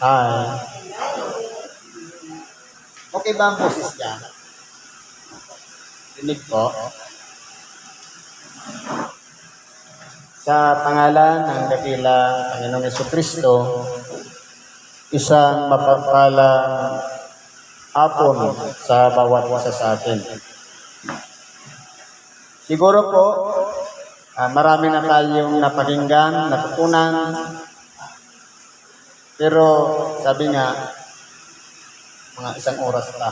Hi. Okay ba ang boses niya? Rinig po. Sa pangalan ng dakila Panginoong Yeso Kristo, isang mapagpalang hapon sa bawat isa sa atin. Siguro po, ah, marami na tayong napakinggan, natutunan, pero sabi nga, mga isang oras pa.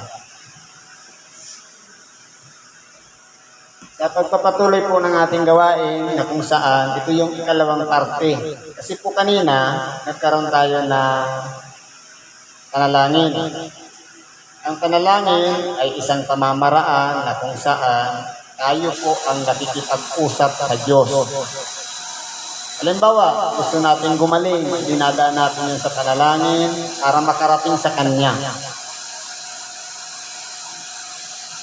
Sa pagpapatuloy po ng ating gawain na kung saan, ito yung ikalawang parte. Kasi po kanina, nagkaroon tayo na panalangin. Ang panalangin ay isang pamamaraan na kung saan tayo po ang nakikipag-usap sa Diyos. Halimbawa, gusto natin gumaling, dinadaan natin yun sa panalangin para makarating sa Kanya.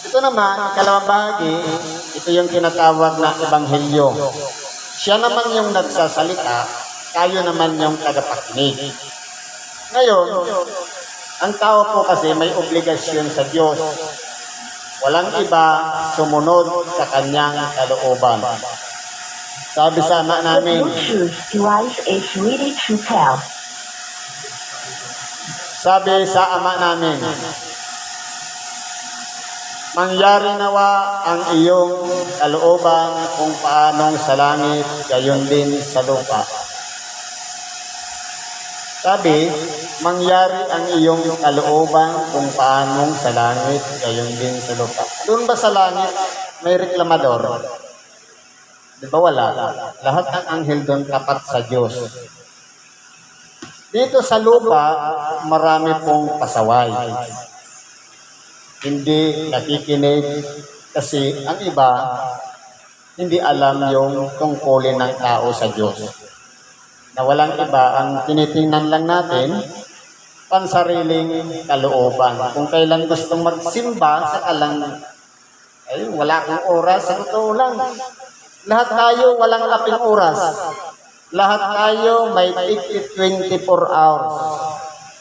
Ito naman, ikalawang bahagi, ito yung tinatawag na Ebanghelyo. Siya naman yung nagsasalita, tayo naman yung tagapakinig. Ngayon, ang tao po kasi may obligasyon sa Diyos. Walang iba sumunod sa kanyang kalooban. Sabi sa ama namin. Sabi sa ama namin, Mangyari nawa ang iyong kalooban kung paanong sa langit, gayon din sa lupa. Sabi, mangyari ang iyong kalooban kung paanong sa langit, gayon din sa lupa. Doon ba sa langit may reklamador? Di ba wala? Lahat ng anghel doon tapat sa Diyos. Dito sa lupa, marami pong pasaway. Hindi nakikinig kasi ang iba hindi alam yung tungkulin ng tao sa Diyos. Na walang iba, ang tinitingnan lang natin, pansariling kalooban. Kung kailan gustong magsimba, sa lang, ay wala kang oras, sa totoo lang. Lahat tayo walang laping oras. Lahat tayo may tigit 24 hours.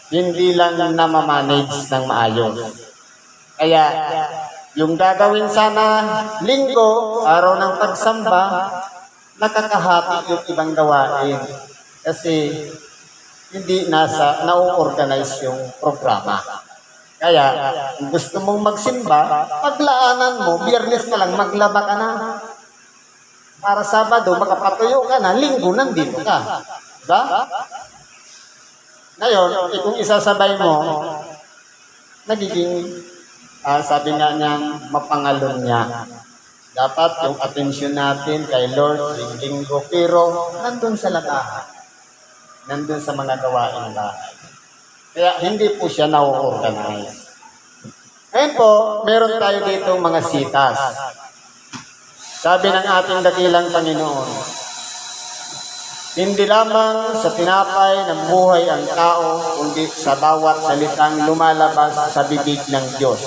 Hindi lang namamanage ng maayos. Kaya, yung gagawin sana linggo, araw ng pagsamba, nakakahati yung ibang gawain. Kasi, hindi nasa, na-organize yung programa. Kaya, kung gusto mong magsimba, paglaanan mo, biyernes na lang, maglaba ka na. Para Sabado, makapatuyo ka na, linggo nandito ka. Diba? Ngayon, eh, kung isasabay mo, nagiging, ah, sabi nga niyang, mapangalon niya. Dapat yung atensyon natin kay Lord, yung linggo, pero nandun sa lagahan. Nandun sa mga gawain bahay. Kaya hindi po siya na-organize. Ngayon po, meron tayo dito mga sitas. Sabi ng ating dakilang Panginoon, hindi lamang sa tinapay ng buhay ang tao, kundi sa bawat salitang lumalabas sa bibig ng Diyos.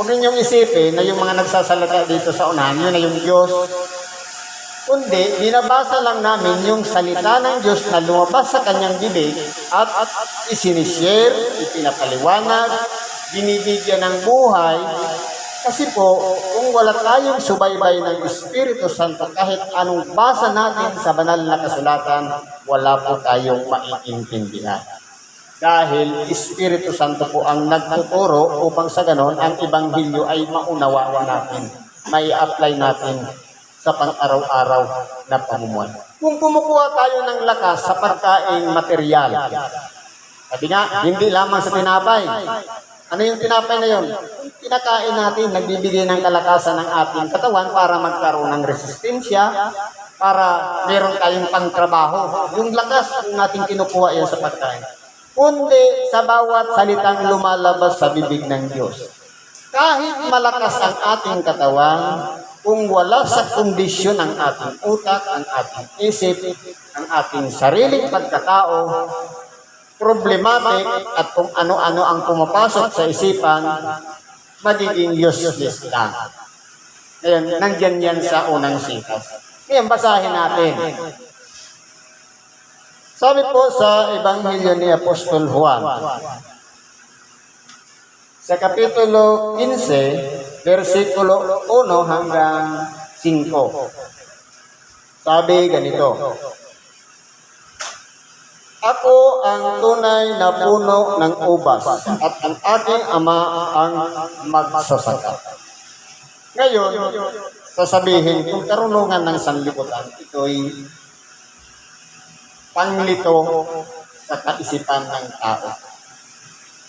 Huwag ninyong isipin na yung mga nagsasalita dito sa unahan, yun na yung Diyos. Kundi, binabasa lang namin yung salita ng Diyos na lumabas sa kanyang bibig at, at isinishare, ipinapaliwanag, binibigyan ng buhay. Kasi po, kung wala tayong subaybay ng Espiritu Santo, kahit anong basa natin sa banal na kasulatan, wala po tayong maiintindihan. Dahil Espiritu Santo po ang nagtuturo upang sa ganon, ang Ebanghelyo ay maunawaan natin, may apply natin sa pang-araw-araw na pamumuhay. Kung kumukuha tayo ng lakas sa pagkain material, sabi nga, hindi lamang sa tinapay. Ano yung tinapay na yun? Kinakain natin, nagbibigay ng kalakasan ng ating katawan para magkaroon ng resistensya, para meron tayong pangtrabaho. Yung lakas kung natin kinukuha yan sa pagkain. Kundi sa bawat salitang lumalabas sa bibig ng Diyos. Kahit malakas ang ating katawan, kung wala sa kondisyon ang ating utak, ang ating isip, ang ating sariling pagkatao, problematic at kung ano-ano ang pumapasok sa isipan, magiging useless lang. Ngayon, nandyan yan sa unang sitas. Ngayon, basahin natin. Sabi po sa Ebanghelyo ni Apostol Juan, sa Kapitulo 15, versikulo 1 hanggang 5. Sabi ganito, Ako ang tunay na puno ng ubas at ang aking ama ang magsasaka. Ngayon, sasabihin, kung karunungan ng sanlibutan, ito'y panglito sa kaisipan ng tao.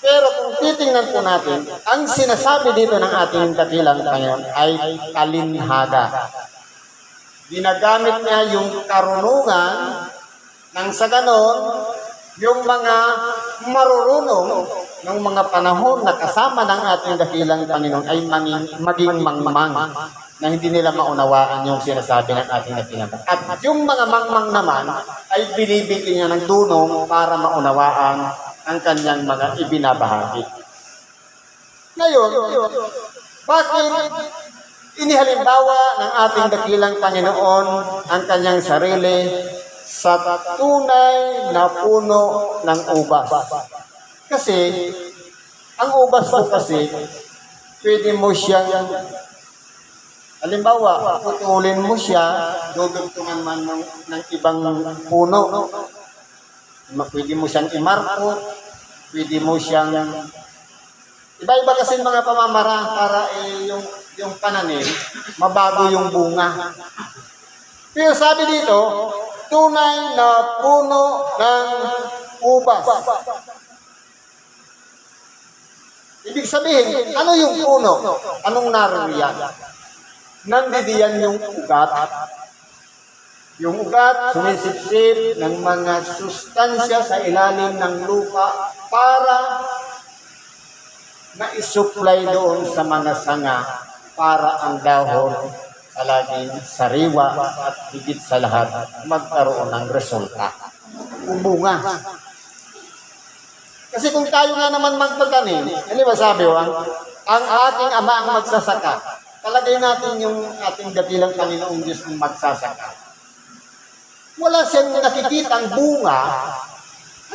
Pero kung titingnan po natin, ang sinasabi dito ng ating dakilang Panginoon ay kalinhaga. Ginagamit niya yung karunungan nang sa ganon, yung mga marurunong ng mga panahon na kasama ng ating dakilang Panginoon ay maging, maging mangmang na hindi nila maunawaan yung sinasabi ng ating dakilang. At yung mga mangmang naman ay binibigyan niya ng dunong para maunawaan ang kanyang mga ibinabahagi. Ngayon, bakit inihalimbawa ng ating dakilang Panginoon ang kanyang sarili sa tunay na puno ng ubas? Kasi, ang ubas po kasi, pwede mo siyang, halimbawa, putulin mo siya, dudugtungan man ng, ng ibang puno. Pwede mo siyang imarkot, pwede mo siyang Iba-iba kasi mga pamamara para eh, yung, yung pananim, mabago yung bunga. Pero sabi dito, tunay na puno ng ubas. Ibig sabihin, ano yung puno? Anong naririyan? Nandidiyan yung ugat. Yung ugat, sumisipsip ng mga sustansya sa ilalim ng lupa para na-supply doon sa mga sanga para ang dahon palaging sariwa at higit sa lahat magkaroon ng resulta. Umbunga. Kasi kung tayo nga naman magpatanim, ano ba sabi ko, ang, ang ating ama ang magsasaka, talagay natin yung ating dakilang Panginoong Diyos ang magsasaka. Wala siyang nakikitang bunga,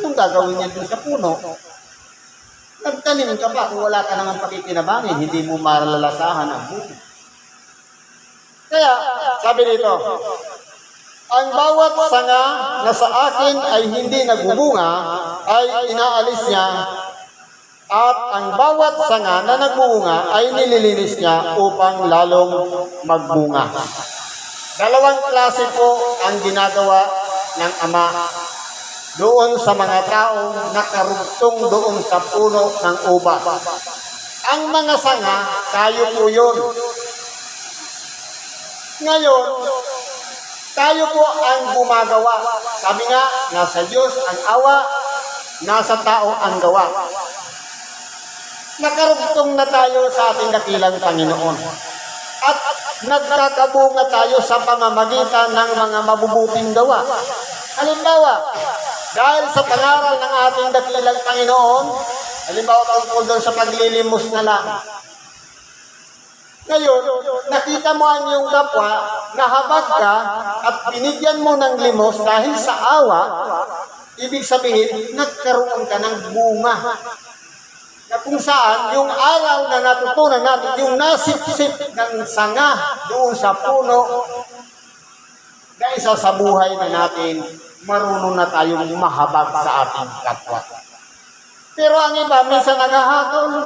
anong gagawin niya dun sa puno? Nagtanim ka pa kung wala ka naman pakikinabangin, hindi mo maralalasahan ang bunga. Kaya, sabi dito, ang bawat sanga na sa akin ay hindi nagbubunga ay inaalis niya at ang bawat sanga na nagbunga ay nililinis niya upang lalong magbunga. Dalawang klase po ang ginagawa ng Ama doon sa mga taong nakarugtong doon sa puno ng ubas. Ang mga sanga, tayo po yun. Ngayon, tayo po ang gumagawa. Sabi nga, nasa Diyos ang awa, nasa tao ang gawa. Nakarugtong na tayo sa ating dakilang Panginoon. At nagkakabunga tayo sa pamamagitan ng mga mabubuting gawa. Halimbawa, dahil sa pangaral ng ating dakilang Panginoon, halimbawa tungkol doon sa paglilimos na lang, ngayon, nakita mo ang iyong kapwa, nahabag ka, at binigyan mo ng limos dahil sa awa, ibig sabihin, nagkaroon ka ng bunga. Na kung saan, yung araw na natutunan natin, yung nasipsip ng sanga doon sa puno, na sa buhay na natin, marunong na tayong mahabag sa ating kapwa. Pero ang iba, minsan naghahatol,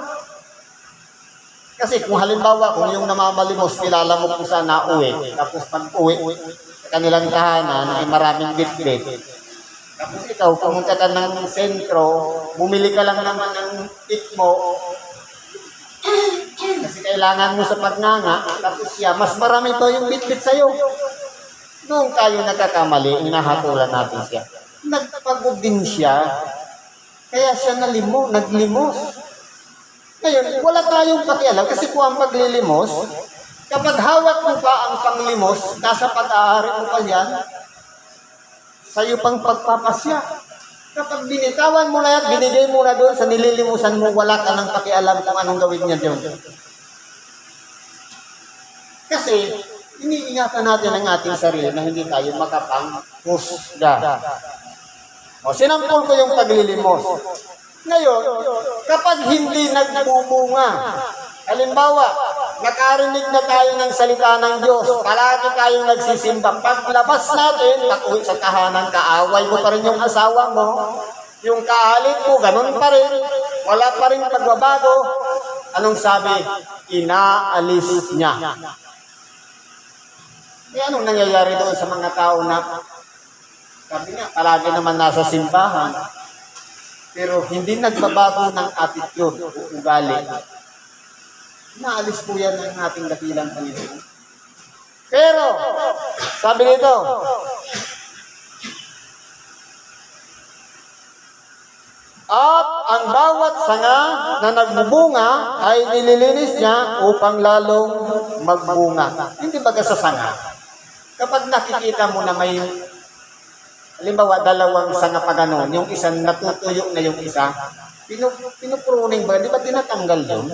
kasi kung halimbawa, kung yung namamalimos, kilala mo kung saan nauwi, tapos pag uwi kanilang tahanan, ay maraming bitbit. Tapos ikaw, pumunta ka ng sentro, bumili ka lang naman ng tip mo, kasi kailangan mo sa pagnganga, tapos siya, mas marami to yung bitbit sa'yo. Doon tayo nagkakamali, inahatulan natin siya. Nagpagod din siya, kaya siya nalimo, naglimos. Ngayon, wala tayong pakialam kasi kung ang paglilimos, kapag hawak mo pa ang panglimos, nasa pag-aari mo pa yan, sa'yo pang pagpapasya. Kapag binitawan mo na yan, binigay mo na doon sa nililimusan mo, wala ka nang pakialam kung anong gawin niya doon. Kasi, iniingatan natin ang ating sarili na hindi tayo makapanghusga. O, sinampol ko yung paglilimos. Ngayon, kapag hindi nagbubunga, halimbawa, nakarinig na tayo ng salita ng Diyos, palagi tayong nagsisimba. Paglabas natin, takuwi sa tahanan, kaaway mo pa rin yung asawa mo, yung kaalit mo, ganun pa rin, wala pa rin pagbabago. Anong sabi? Inaalis niya. Eh, anong nangyayari doon sa mga tao na sabi nga, palagi naman nasa simbahan, pero hindi nagbabago ng attitude o ugali. Naalis po yan ng ating dakilang Panginoon. Pero, sabi nito, at ang bawat sanga na nagbubunga ay nililinis niya upang lalong magbunga. Hindi ba sa sanga? Kapag nakikita mo na may halimbawa dalawang sanga pa yung isa natutuyo na yung isa, pinu, pinupruning ba? Di ba tinatanggal yun?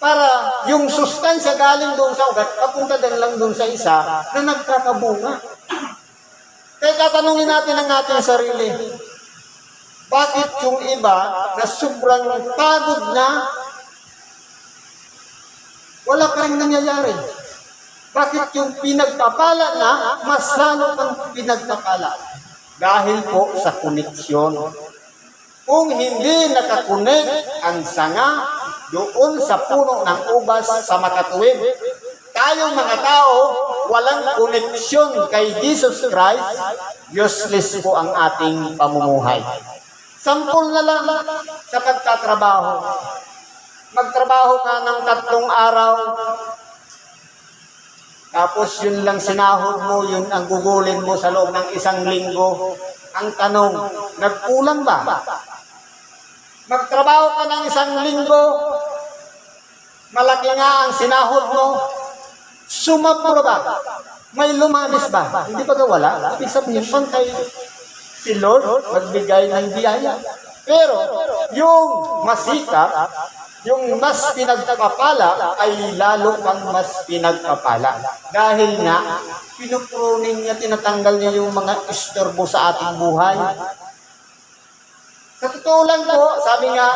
Para yung sustansya galing doon sa ugat, papunta din lang doon sa isa na nagkakabunga. Kaya tatanungin natin ang ating sarili, bakit yung iba na sobrang pagod na, wala pa rin nangyayari? Bakit yung pinagpapala na, mas lalo pang pinagpapala? Dahil po sa koneksyon. Kung hindi nakakunik ang sanga doon sa puno ng ubas sa makatuwid, tayong mga tao, walang koneksyon kay Jesus Christ, useless po ang ating pamumuhay. Sampul na lang sa pagtatrabaho. Magtrabaho ka ng tatlong araw, tapos yun lang sinahod mo, yun ang gugulin mo sa loob ng isang linggo. Ang tanong, nagkulang ba? Magtrabaho ka ng isang linggo, malaki nga ang sinahod mo, sumabra ba? May lumamis ba? Hindi ba wala? Ibig sabihin, pantay si Lord magbigay ng biyaya. Pero, yung masikap, yung mas pinagpapala ay lalo kang mas pinagpapala. Dahil nga, pinupruning niya, tinatanggal niya yung mga istorbo sa ating buhay. Sa totoo lang po, sabi nga,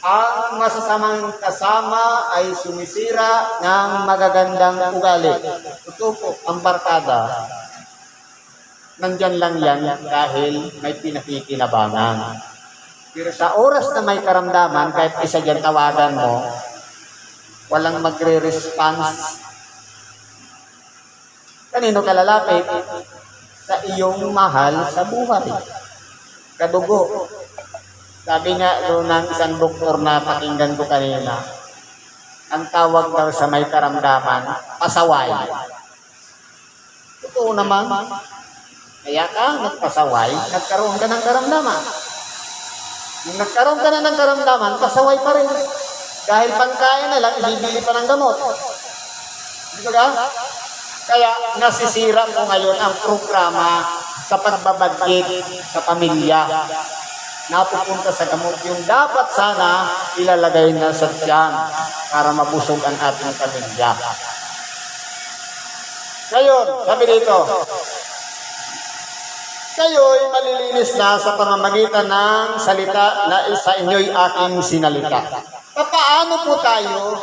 ang masasamang kasama ay sumisira ng magagandang ugali. Totoo po, ang barkada, nandyan lang yan dahil may pinakikinabangan. Sa oras na may karamdaman, kahit isa dyan tawagan mo, walang magre-response. Kanino ka lalapit? Sa iyong mahal sa buhay. Kadugo. Sabi nga doon ng isang doktor na pakinggan ko kanina, ang tawag daw sa may karamdaman, pasaway. Totoo naman. Kaya ka nagpasaway, nagkaroon ka ng karamdaman. Nung nagkaroon ka na ng karamdaman, pasaway pa rin. Dahil pangkain na lang, ibibili pa ng gamot. Di ba ka? Kaya nasisira po ngayon ang programa sa pagbabagkit sa pamilya. Napupunta sa gamot yung dapat sana ilalagay na sa tiyan para mabusog ang ating pamilya. Ngayon, sabi dito, kayo'y malilinis na sa pamamagitan ng salita na sa inyo'y aking sinalita. Paano po tayo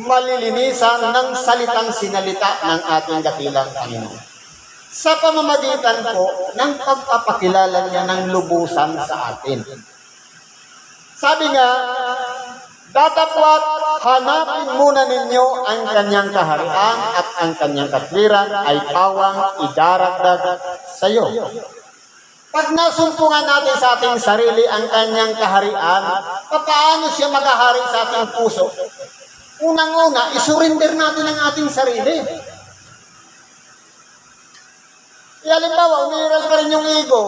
malilinisan ng salitang sinalita ng ating dakilang Panginoon? Sa pamamagitan po ng pagpapakilala niya ng lubusan sa atin. Sabi nga, Datapwat, hanapin muna ninyo ang kanyang kaharian at ang kanyang katwiran ay pawang idaragdag sa iyo. Pag nasumpungan natin sa ating sarili ang kanyang kaharian, paano siya maghahari sa ating puso? Unang-una, isurrender natin ang ating sarili. Halimbawa, umiral pa rin yung ego.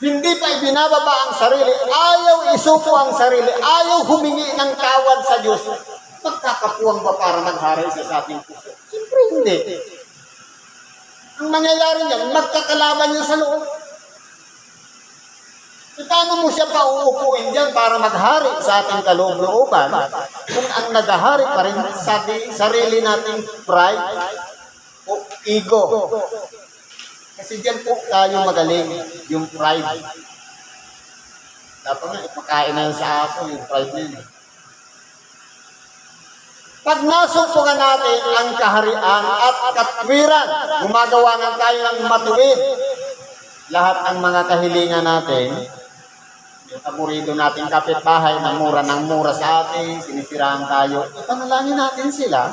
Hindi pa ibinababa ang sarili, ayaw isuko ang sarili, ayaw humingi ng tawad sa Diyos. Magkakapuwang ba para maghari siya sa ating puso? Siyempre hindi. Ang mangyayari niyan, magkakalaban niya sa loob. E paano mo siya pa uupuin dyan para maghari sa ating kaloob-looban kung ang naghahari pa rin sa sarili nating pride o ego. Kasi dyan po tayo magaling, yung pride. Dapat nga, ipakain na yan sa aso, yung pride na eh. Pag nasumpungan natin ang kaharian at katwiran, gumagawa nga tayo ng matuwid. Lahat ng mga kahilingan natin, yung aburido nating kapitbahay na mura ng mura sa atin, sinisiraan tayo, ipanalangin natin sila.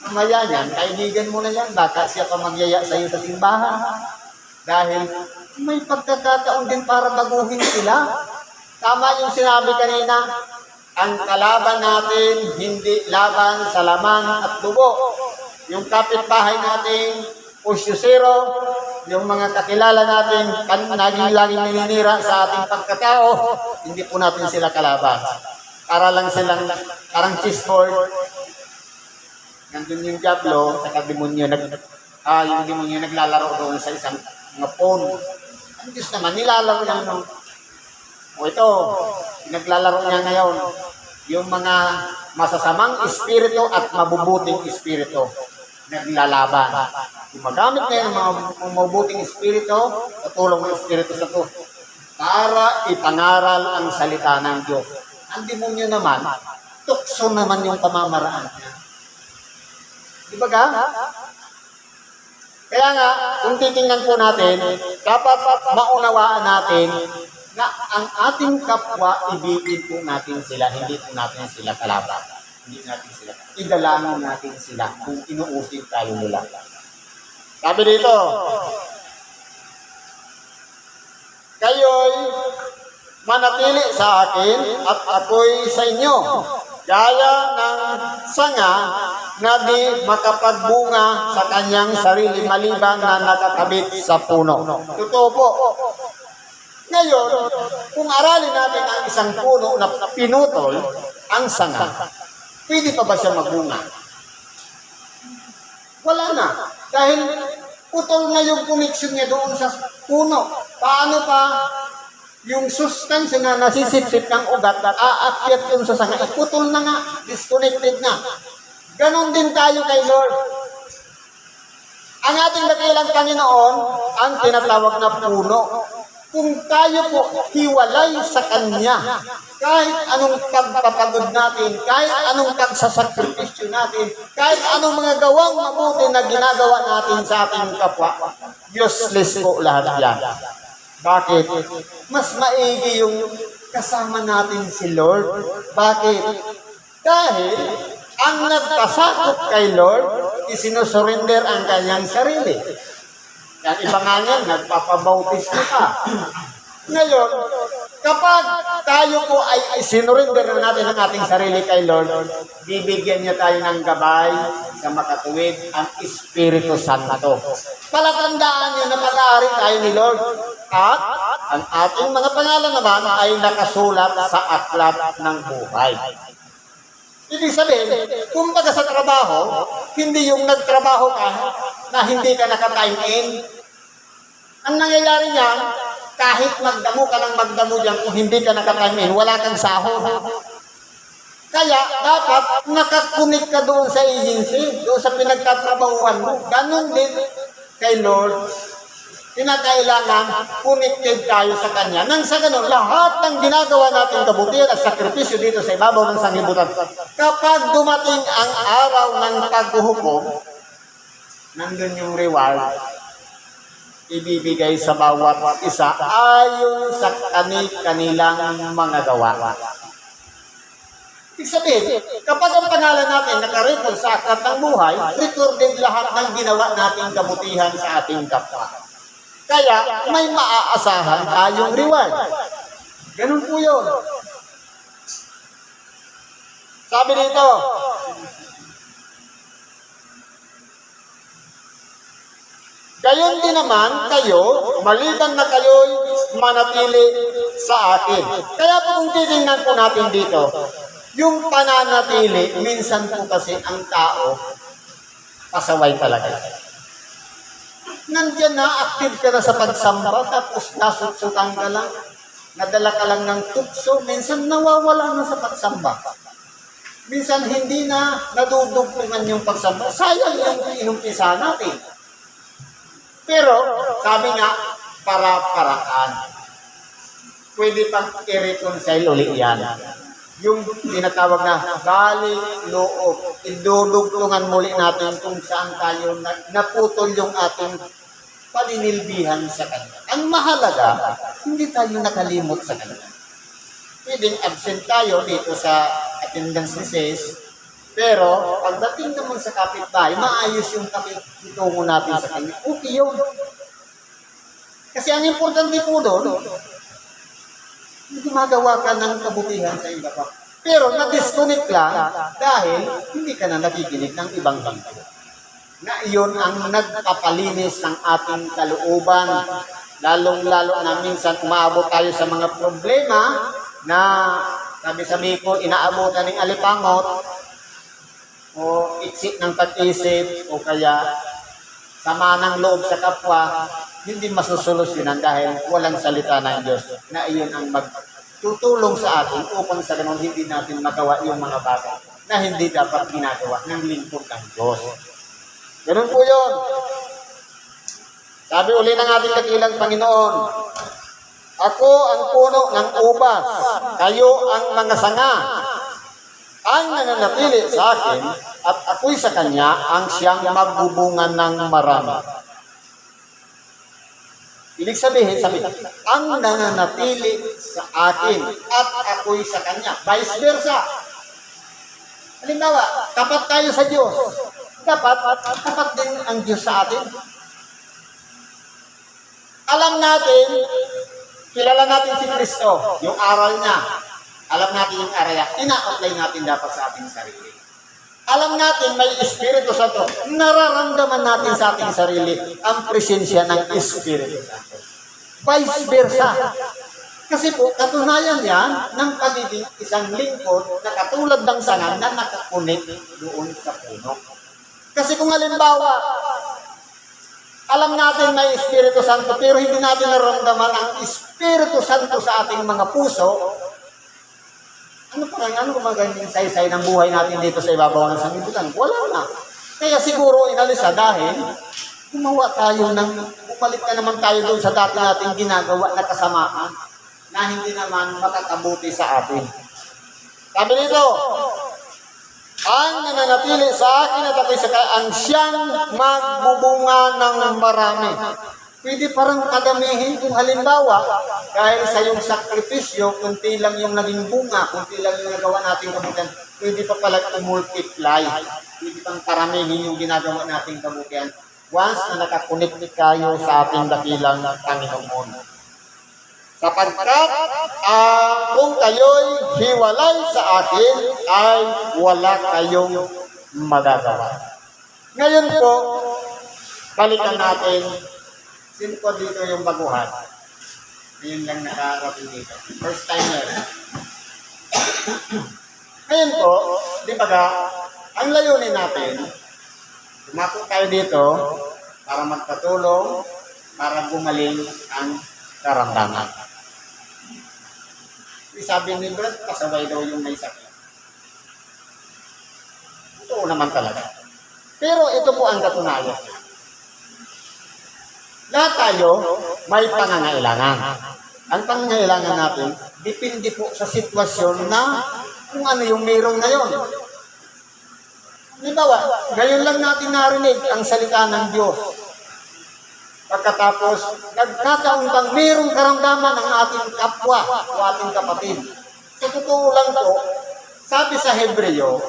Mamaya yan, kaibigan mo na yan, baka siya pa magyaya sa iyo sa simbahan. Dahil may pagkakataon din para baguhin sila. Tama yung sinabi kanina, ang kalaban natin hindi laban sa laman at dugo. Yung kapitbahay natin, pusyusero, yung mga kakilala natin, kan, naging laging naninira sa ating pagkatao, hindi po natin sila kalaban. Para lang silang, parang chessboard, nandun yung Diablo, sa demonyo, nag, ah, yung demonyo naglalaro doon sa isang mga phone. Ang Diyos naman, nilalaro niya no? O ito, naglalaro niya ngayon, yung mga masasamang espiritu at mabubuting espiritu naglalaban. Gumagamit na yung mga mabubuting espiritu, katulong ng espiritu sa to, para ipangaral ang salita ng Diyos. Ang demonyo naman, tukso naman yung pamamaraan niya. Di ba ga? Kaya nga, kung titingnan po natin, dapat maunawaan natin na ang ating kapwa, ibigin po natin sila, hindi po natin sila kalaban. Hindi natin sila. Idalangin natin sila kung inuusig tayo nila. Sabi dito, kayo'y manatili sa akin at ako'y sa inyo. Gaya ng sanga na di makapagbunga sa kanyang sarili maliban na nakakabit sa puno. Totoo po. Ngayon, kung aralin natin ang isang puno na pinutol, ang sanga, pwede pa ba siya magbunga? Wala na. Dahil putol na yung connection niya doon sa puno. Paano pa yung sustansya na nasisipsip ng ugat at aakyat yun sa sanga, eh, putol na nga, disconnected na. Ganon din tayo kay Lord. Ang ating dakilang Panginoon, ang tinatawag na puno. Kung tayo po hiwalay sa Kanya, kahit anong pagpapagod natin, kahit anong pagsasakripisyo natin, kahit anong mga gawang mabuti na ginagawa natin sa ating kapwa, useless po lahat yan. Bakit? Mas maigi yung kasama natin si Lord. Bakit? Dahil ang nagpasakop kay Lord, isinusurrender ang kanyang sarili. Yan iba nga niyan, nagpapabautismo ka. Ngayon, kapag tayo po ay sinurrender na natin ang ating sarili kay Lord, bibigyan niya tayo ng gabay sa makatuwid ang Espiritu Santo. Palatandaan niyo na pag-aari tayo ni Lord. At ang ating mga pangalan naman ay nakasulat sa aklat ng buhay. Ibig sabihin, kumbaga sa trabaho, hindi yung nagtrabaho ka na hindi ka naka-time in. Ang nangyayari niyan, kahit magdamo ka ng magdamo dyan, kung hindi ka naka-time in, wala kang sahod. Kaya dapat nakakunik ka doon sa agency, doon sa pinagtatrabahuan mo. Ganon din kay Lord. Kinakailangan connected tayo sa Kanya. Nang sa ganun, lahat ng ginagawa natin kabutihan at sakripisyo dito sa ibabaw ng sanglibutan, kapag dumating ang araw ng paghuhukom, nandun yung reward, ibibigay sa bawat isa ayon sa kani-kanilang mga gawa. Ibig sabihin, kapag ang pangalan natin nakarecord sa aklat ng buhay, recorded lahat ng ginawa nating kabutihan sa ating kapwa. Kaya may maaasahan tayong reward. Ganun po yun. Sabi dito, Gayon din naman kayo, maliban na kayo'y manatili sa akin. Kaya po kung titingnan po natin dito, yung pananatili, minsan po kasi ang tao, pasaway talaga. Nandiyan na, active ka na sa pagsamba, tapos nasutsutan ka lang, nadala ka lang ng tukso, minsan nawawala na sa pagsamba. Minsan hindi na nadudugtungan yung pagsamba. Sayang yung inumpisa natin. Pero, sabi nga, para-paraan. Pwede pang i-reconcile ulit yan. Yung tinatawag na bali loob. Idudugtungan muli natin kung saan tayo na, naputol yung ating paninilbihan sa Kanya. Ang mahalaga, hindi tayo nakalimot sa Kanya. Pwedeng absent tayo dito sa attendance Sis, pero pagdating naman sa kapitbahay, maayos yung kapitungo natin sa Kanya. Okay yun. Kasi ang importante po doon, gumagawa ka ng kabutihan sa iba pa. Pero na-disconnect lang dahil hindi ka na nakikinig ng ibang bangko. Na iyon ang nagpapalinis ng ating kalooban. Lalong-lalo na minsan umaabot tayo sa mga problema na sabi-sabi ko, inaabutan ng alipangot o iksik ng pag-isip o kaya sama ng loob sa kapwa, hindi masusolusyonan dahil walang salita ng Diyos na iyon ang magtutulong sa atin upang sa ganun hindi natin magawa yung mga bagay na hindi dapat ginagawa ng lingkod ng Diyos. Ganun po yun. Sabi uli ng ating dakilang Panginoon, Ako ang puno ng ubas, kayo ang mga sanga. Ang nananatili sa akin at ako'y sa kanya ang siyang magbubungan ng marami. Ibig sabihin, sabi, ang nananatili sa akin at ako'y sa kanya. Vice versa. Halimbawa, tapat tayo sa Diyos. Dapat, tapat din ang Diyos sa atin. Alam natin, kilala natin si Kristo, yung aral niya. Alam natin yung aral niya. Ina-apply natin dapat sa ating sarili. Alam natin may Espiritu Santo. Nararamdaman natin sa ating sarili ang presensya ng Espiritu Santo. Vice versa. Kasi po, katunayan yan ng pagiging isang lingkod na katulad ng sangan na nakakunik doon sa puno. Kasi kung halimbawa, alam natin may Espiritu Santo pero hindi natin naramdaman ang Espiritu Santo sa ating mga puso, ano pa rin, ano gumagandang saysay ng buhay natin dito sa ibabaw ng sanglibutan? Wala na. Kaya siguro inalisa dahil gumawa tayo ng, bumalik na naman tayo doon sa dati nating ginagawa na kasamaan na hindi naman makakabuti sa atin. Sabi nito, ang nananatili sa akin at ako'y sa kanya, ang siyang magbubunga ng marami. Pwede parang kadamihin kung halimbawa, dahil sa yung sakripisyo, kunti lang yung naging bunga, kunti lang yung nagawa nating kabutihan, pwede pa pala i-multiply. Pwede pang paramihin yung ginagawa nating kabutihan. Once na nakakonect kayo sa ating dakilang Panginoon. Sapagkat ah, kung kayo'y hiwalay sa akin, ay wala kayong magagawa. Ngayon po, balikan natin, sino po dito yung baguhan? Ngayon lang nakarating dito. First timer. Ngayon po, di ba ga, ang layunin natin, Tumako tayo dito para magpatulong, para gumaling ang karamdaman. Sabi ni Brad, pasaway daw yung may sakit. Totoo naman talaga. Pero ito po ang katunayan. Lahat tayo may pangangailangan. Ang pangangailangan natin, depende po sa sitwasyon na kung ano yung mayroong ngayon. Halimbawa, ngayon lang natin narinig ang salita ng Diyos. Pagkatapos, nagkataon bang mayroong karamdaman ng ating kapwa o ating kapatid. Sa totoo lang po, sabi sa Hebreo,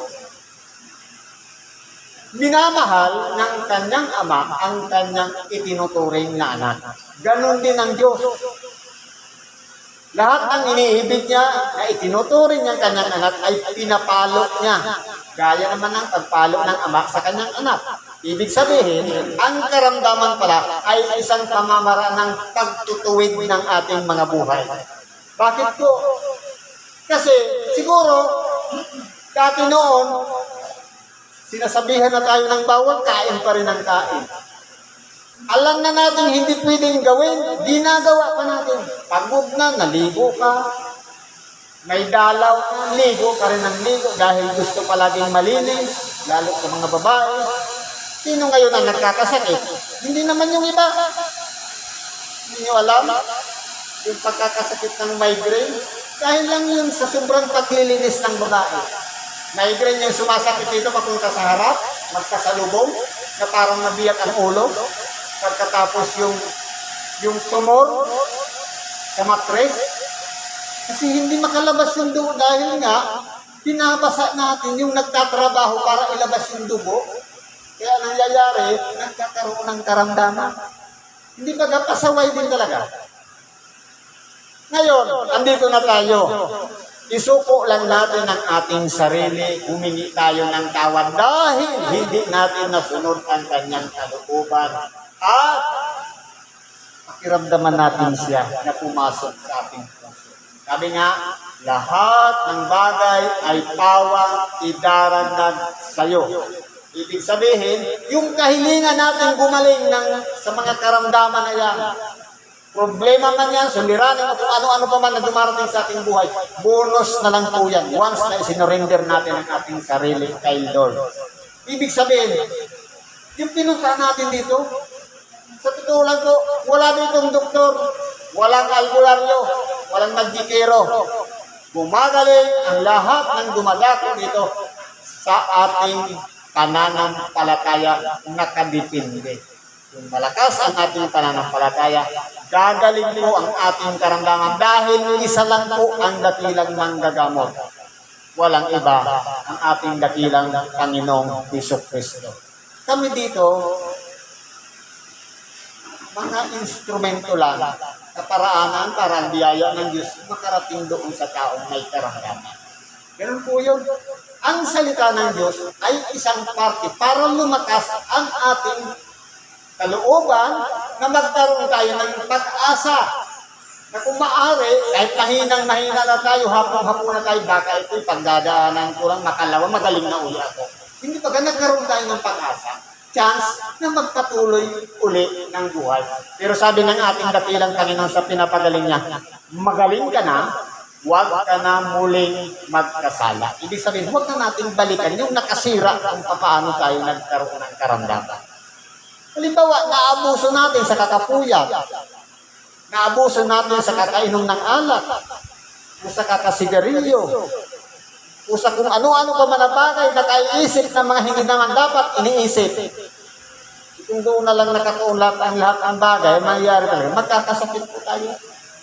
minamahal ng kanyang ama ang kanyang itinuturing na anak. Ganon din ang Diyos. Lahat ng iniibig niya na itinuturing niyang kanyang anak ay pinapalo niya. Gaya naman ng pagpalo ng ama sa kanyang anak. Ibig sabihin, ang karamdaman pala ay isang pamamaraan ng pagtutuwid ng ating mga buhay. Bakit po? Kasi siguro, dati noon, sinasabihan na tayo ng bawal, kain pa rin ang kain. Alam na natin hindi pwedeng gawin, ginagawa pa natin. Pagod na, naligo ka. May dalaw, ligo ka rin ng ligo dahil gusto palaging malinis, lalo sa mga babae. Sino ngayon ang nagkakasakit? Hindi naman yung iba. Hindi nyo alam yung pagkakasakit ng migraine. Dahil lang yun sa sobrang paglilinis ng babae. Migraine yung sumasakit dito papunta sa harap, magkasalubong, na parang nabiyak ang ulo. Pagkatapos yung yung tumor sa matres. Kasi hindi makalabas yung dugo dahil nga binabasa natin yung nagtatrabaho para ilabas yung dugo. Kaya nangyayari, nagkakaroon ng karamdaman. Hindi ba pasaway din talaga? Ngayon, andito na tayo. Isuko lang natin ang ating sarili, humingi tayo ng tawad dahil hindi natin nasunod ang kanyang kalooban at pakiramdaman natin siya na pumasok sa ating puso. Sabi nga, lahat ng bagay ay pawang idaragdag sa'yo. Ibig sabihin, yung kahilingan natin gumaling ng, sa mga karamdaman na yan, problema man yan, suliranin o kung ano-ano pa man na dumarating sa ating buhay, bonus na lang po yan once na isinurrender natin ang ating sarili kay Lord. Ibig sabihin, yung pinunta natin dito, sa totoo lang po, wala ditong doktor, walang albularyo, walang nagdikero. Gumagaling ang lahat ng dumadako dito sa ating pananampalataya nakadipindi. Kung malakas ang ating pananampalataya, gagaling po ang ating karamdaman dahil isa lang po ang dakilang manggagamot. Walang iba ang ating dakilang Panginoong Piso Kristo. Kami dito, mga instrumento lang na paraanan para ang biyaya ng Diyos makarating doon sa taong may karamdaman. Ganun po yun. Ang salita ng Diyos ay isang parte para lumakas ang ating kalooban na magkaroon tayo ng pag-asa na kung maaari, kahit mahinang mahina na tayo, hapong-hapon na tayo, baka ito'y pagdadaanan ko lang makalawa, magaling na uli ako. Hindi ba nagkaroon tayo ng pag-asa? chance na magpatuloy uli ng buhay. Pero sabi ng ating dakilang Panginoon sa pinapagaling niya, magaling ka na, huwag ka na muling magkasala. Ibig sabihin, huwag na natin balikan yung nakasira kung paano tayo nagkaroon ng karamdaman. Halimbawa, naabuso natin sa kakapuyat, naabuso natin sa kakainom ng alak, o sa kakasigarilyo, o sa kung ano-ano pa man bagay na kaiisip ng mga hindi naman dapat iniisip. Kung doon na lang nakatulat ang lahat ng bagay, mangyayari talaga, magkakasakit po tayo.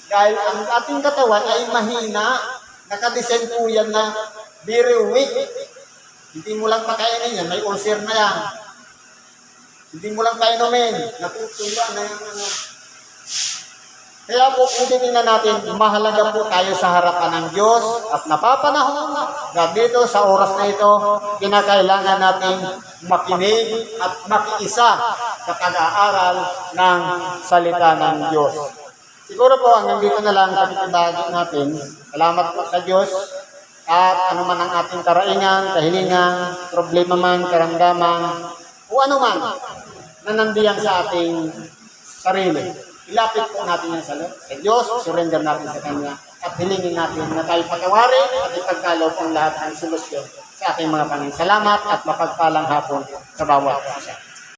Dahil ang ating katawan ay mahina, nakadesign po yan na very weak. Hindi mo lang pakainin yan, may ulcer na yan. Hindi mo lang painumin, natutuwa na yan. Ano. Kaya po, kung titingnan natin, mahalaga po tayo sa harapan ng Diyos at napapanahon na dito sa oras na ito, kinakailangan natin makinig at makiisa sa pag-aaral ng salita ng Diyos. Siguro po, hanggang dito na lang pagkibagi natin. Salamat po sa Diyos at ano man ang ating karaingan, kahilingan, problema man, karamdaman, o ano man na nandiyan sa ating sarili. Ilapit po natin yan sa, sa Diyos, surrender natin sa Kanya, at hilingin natin na tayo patawarin at ipagkaloob ang lahat ng solusyon sa ating mga Panginoon. Salamat at mapagpalang hapon sa bawat isa.